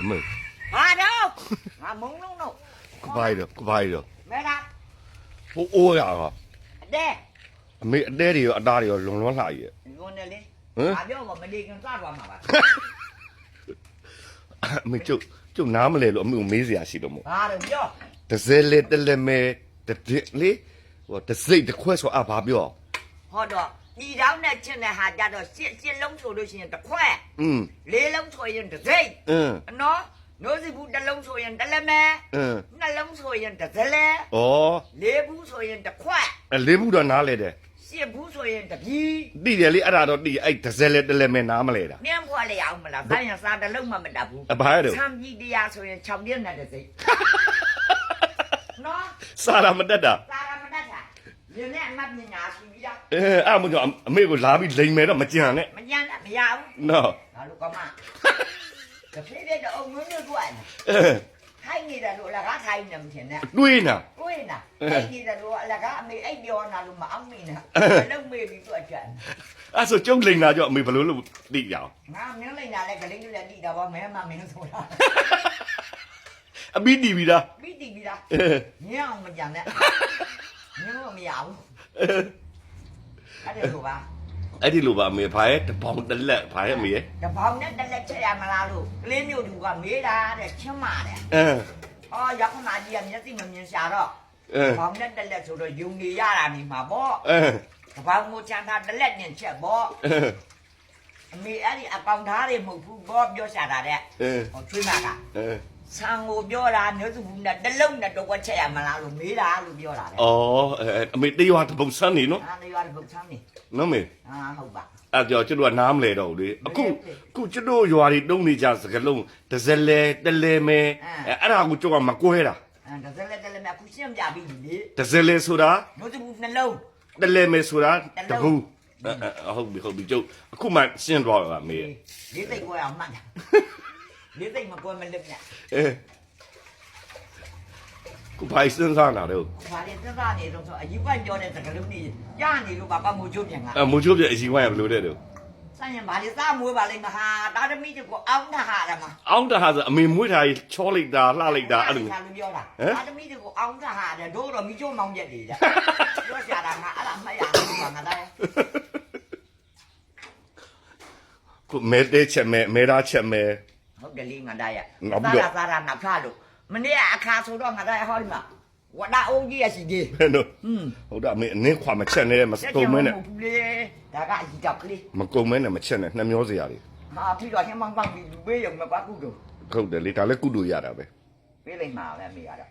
အမေဟာတော့ငါမုံလုံးတော့ကပိုင်တော့ကပိုင်တော့မဲတာဟိုအိုးရတော့အတဲအမေအတဲတွေရောအသားတွေရောလွန်လွန်လှကြီးရဲ့ ငုံနေလေဟမ် ငါပြောကမလေးကစားသွားမှာပါအမေကျုပ်ကျုပ်နားမလဲလို့အမေကိုမေးစရာရှိလို့မို့ဟာတော့ပြောတစဲလေတလဲမဲတဒစ်လေဟိုတစိတ်တခွဲဆိုအဘာပြောဟောတော့ ဒီတောင်းနဲ့ချင်တဲ့ဟာကြတော့စစ်စစ်လုံးဆိုလို့ရှိရင်တစ်ခွက်อืมလေးလုံးဆိုရင်တစ်စိမ့်အင်းနော်နိုးစီဘူးတစ်လုံးဆိုရင်တစ်လက်မဲအင်းနှလုံးဆိုရင်တစ်စလဲဩလေးဘူးဆိုရင်တစ်ခွက်အလေးဘူးတော့နားလဲတယ်ရှစ်ဘူးဆိုရင်တစ်ပြီးတိတယ်လေအဲ့ဒါတော့တိအဲ့တစဲလေတလဲမဲနားမလဲတာနင်းဖွာလေအောင်မလားဆိုင်ရစားတစ်လုံးမှမတတ်ဘူးအဘာရတော့ဆမ်ကြီးတရားဆိုရင်6ပြည့်နဲ့တစ်စိမ့်နော်စားရမတတ်တာသာ ရမတတ်တာဒီနေ့အမတ်ပညာရှိပြီးတော့အဲအဲ့မှကြောင့်အမေကိုလာပြီးလိန်မယ်တော့မကြံနဲ့မညံ့လည်းမရဘူးနော်ငါတို့ကမှတဖြည်းဖြည်းတော့အုံငွေ့ငွေ့ကွာအဲထိုင်နေတယ်လို့အလကားထိုင်နေမှထင်တယ်တွေးနာကိုယ်နာထိုင်နေတယ်လို့အလကားအမေအိတ်ပြောနာလို့မအောင်မင်းနဲ့လုံးမေးပြီးတော့ကြံအဲ့ဆိုကျုံလိန်လာကြောင့်အမေဘယ်လိုလုပ်တိရအောင်ငါမင်းလိုက်လာလဲကလေးလေးတိတာပါမဲမမင်းဆိုတာအပြီးတီးပြီလားပြီးတီပြီးလားအဲညအောင်မကြံနဲ့ ညမမရဘူးအဲ့ဒါလိုပါအဲ့ဒီလိုပါအမေဘာရဲ့တပေါင်းတစ်လက်ဘာရဲ့အမေရဲ့တပေါင်းနဲ့တက်လက်ချက်ရမလားလို့ကလေးမျိုးသူကမေးတာတဲ့ချင်းမာတဲ့အဲအော်ရောက်ခဏကြီးကမျက်စိမမြင်ရှာတော့အဲဘောင်နဲ့တက်လက်ဆိုတော့ယုံနေရတာနေမှာပေါ့အဲကပောင်ကိုချမ်းသာတက်လက်နဲ့ချက်ပေါ့အဲအမေအဲ့ဒီအပေါင်သားတွေမဟုတ်ဘူးပေါ့ပြောရှာတာတဲ့အဲဟောချွေးမကအဲ ဆံကိုပြောတာမျိုးစုဘူးနဲ့တလုံးနဲ့တော့ကွက်ချက်ရမလားလို့မေးတာလို့ပြောတာတဲ့အော်အဲအမေတေးရွာတပုံစမ်းနေနော်အားလည်းရတယ်ဘုတ်ဆန်းနေနော်မေအာဟုတ်ပါအဲ့ကြောင့်ကျွန်တော်ကနားမလဲတော့ဘူးလေအခုအခုကျွန်တော်ရွာတွေတုံးနေကြစကလုံးတစလဲတလဲမဲအဲအဲ့ဒါကိုကျွန်တော်ကမကွဲတာအဲဒါစလက်တက်လက်မြခုရှင်းပြပြီးလေတစလဲဆိုတာမျိုးစုဘူးနှလုံး တလဲမဲဆိုတာတတလုံးဘူးအဲဟုတ်ပြီဟုတ်ပြီကျုပ်အခုမှရှင်းသွားပါမေလေးသိပ်ကွဲအောင်မှတ်တာ လေးသိပ်မကွဲမလက်နဲ့အဲကိုဖိုင်စင်းစားလာတော့ဘာလဲသက်သာနေတော့ဆိုအယူကပြောတဲ့စကားလုံးကြီးကြားနေလို့ပါပတ်မှုချုပ်ပြန်ကအမချိုးပြအစီဝိုင်းဘယ်လိုတဲ့တော့ဆိုင်ရင်ဘာလဲစားမွေးပါလိမ့်မဟာတာသမီးကိုအောင်းတာဟာရမှာအောင်းတဟာဆိုအမေမွေးထားကြီးချောလိုက်တာလှလိုက်တာအဲ့လိုဆာလူပြောတာဟမ်တာသမီးကိုအောင်းတာဟာတယ်တို့တော့မိချိုးမောင်းရက်တွေတဲ့ပြောကြတာငါအဲ့ဒါမှတ်ရဘူးငါလည်းကိုမဲတဲချက်မဲမဲသားချက်မဲ ဟုတ်တယ်လေငါတည်းရငါပြီးတော့စားတာနောက်ဖားလို့မနေ့ကအခါဆိုတော့ငါတည်းဟောဒီမှာဝဒအုံးကြီးရရှိသေးဘယ်လိုဟွန်းဟုတ်တာအမေအနင်းခွာမချက်နဲ့မကုံမဲနဲ့ဘူးလေဒါကအကြီးတောက်ကလေးမကုံမဲနဲ့မချက်နဲ့နှမျောစရာတွေဟာပြီးတော့ဟင်းမောင်းပေါက်ပြီးလူပေးရုံမပါဘူးတော့ဟုတ်တယ်လေဒါလည်းကုတူရတာပဲပေးလိုက်မှာပဲမိရတော့